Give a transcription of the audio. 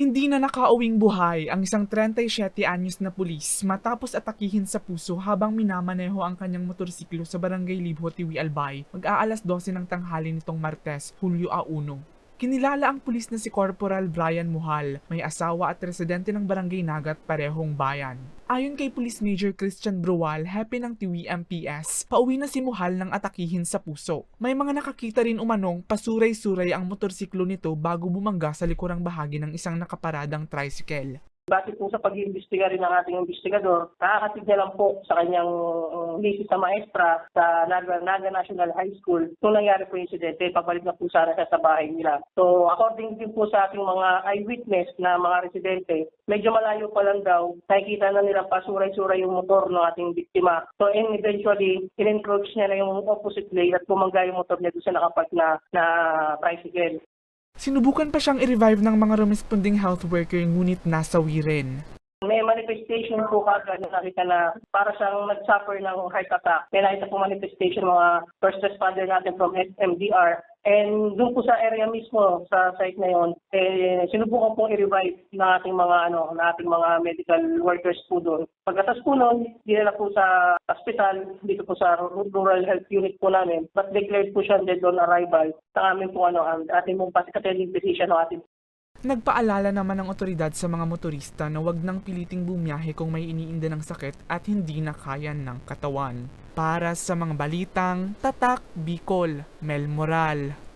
Hindi na nakauwing buhay ang isang 37 anyos na pulis matapos atakihin sa puso habang minamaneho ang kanyang motorsiklo sa barangay Libho, Tiwi, Albay mag-aalas 12 ng tanghali nitong Martes, Hulyo a 1. Kinilala ang pulis na si Corporal Brian Muhal, may asawa at residente ng barangay Nagat parehong bayan. Ayon kay Police Major Christian Brual, happy ng Tiwi MPS, pauwi na si Muhal ng atakihin sa puso. May mga nakakita rin umanong pasuray-suray ang motorsiklo nito bago bumangga sa likurang bahagi ng isang nakaparadang tricycle. Base po sa pag-iimbestiga rin ng ating investigador, nakakatid niya lang po sa kanyang misis sa maestra sa Naga, Naga National High School nung nangyari po insidente, pabalik na po sana siya sa bahay nila. So according din po sa ating mga eyewitness na mga residente, medyo malayo pa lang daw, nakikita na nila pasuray-suray yung motor ng ating biktima. So and eventually, in-encroach niya na yung opposite lane at bumangga yung motor niya doon sa nakapark na, na tricycle. Sinubukan pa siyang i-revive ng mga responding health worker ngunit nasawi rin. May manifestation po kagad na nakita na para siyang nag-suffer ng heart attack. May nakita po manifestation mga first responder natin from SMDR. And doon po sa area mismo, sa site na yon, eh, sinubukan pong i-revive ng ating mga ano, ng ating mga medical workers po doon. Pagkatas po noon, dinala po sa hospital, dito po sa rural health unit po namin, but declared po siya dead on arrival sa amin po ano, ang ating pong attending physician ng ating Nagpaalala naman ng otoridad sa mga motorista na wag nang piliting bumiyahe kung may iniinda ng sakit at hindi na kaya ng katawan. Para sa mga balitang Tatak Bicol, Mel Moral.